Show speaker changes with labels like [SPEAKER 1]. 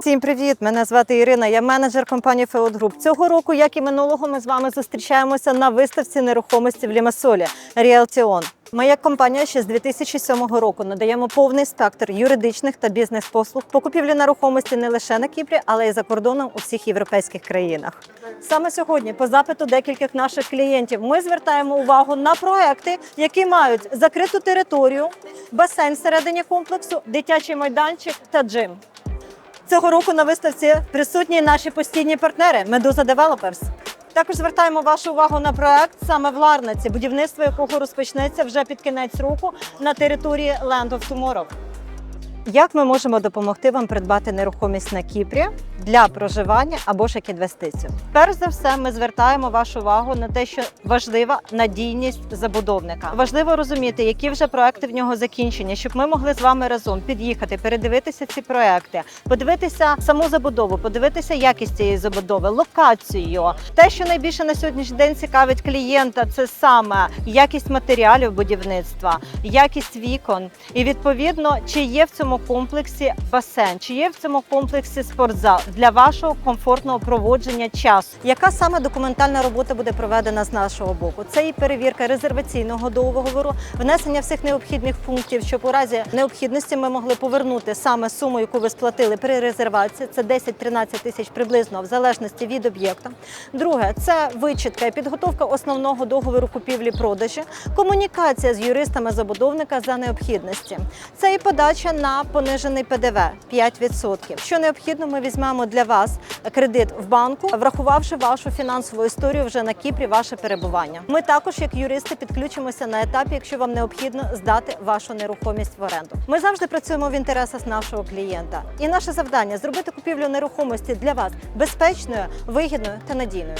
[SPEAKER 1] Всім привіт! Мене звати Ірина. Я менеджер компанії Феод Груп. Цього року, як і минулого, ми з вами зустрічаємося на виставці нерухомості в Лімасолі Ріалтіон. Ми, як компанія, ще з 2007 року надаємо повний спектр юридичних та бізнес-послуг по купівлі нерухомості не лише на Кіпрі, але й за кордоном у всіх європейських країнах. Саме сьогодні, по запиту декількох наших клієнтів, ми звертаємо увагу на проекти, які мають закриту територію, басейн всередині комплексу, дитячий майданчик та джим. Цього року на виставці присутні наші постійні партнери Медуза Developers. Також звертаємо вашу увагу на проект саме в Ларнаці, будівництво якого розпочнеться вже під кінець року на території Land of Tomorrow. Як ми можемо допомогти вам придбати нерухомість на Кіпрі для проживання або ж як інвестицію? Перш за все, ми звертаємо вашу увагу на те, що важлива надійність забудовника. Важливо розуміти, які вже проекти в нього закінчені, щоб ми могли з вами разом під'їхати, передивитися ці проекти, подивитися саму забудову, подивитися якість цієї забудови, локацію. Те, що найбільше на сьогоднішній день цікавить клієнта, це саме якість матеріалів будівництва, якість вікон, і відповідно, чи є в цьому комплексі басейн, чи є в цьому комплексі спортзал для вашого комфортного проводження часу. Яка саме документальна робота буде проведена з нашого боку? Це і перевірка резерваційного договору, внесення всіх необхідних пунктів, щоб у разі необхідності ми могли повернути саме суму, яку ви сплатили при резервації. Це 10-13 тисяч приблизно в залежності від об'єкта. Друге це вичітка і підготовка основного договору купівлі-продажі, комунікація з юристами забудовника за необхідності. Це і подача понижений ПДВ 5%. Що необхідно, ми візьмемо для вас кредит в банку, врахувавши вашу фінансову історію вже на Кіпрі, ваше перебування. Ми також, як юристи, підключимося на етапі, якщо вам необхідно здати вашу нерухомість в оренду. Ми завжди працюємо в інтересах нашого клієнта, і наше завдання зробити купівлю нерухомості для вас безпечною, вигідною та надійною.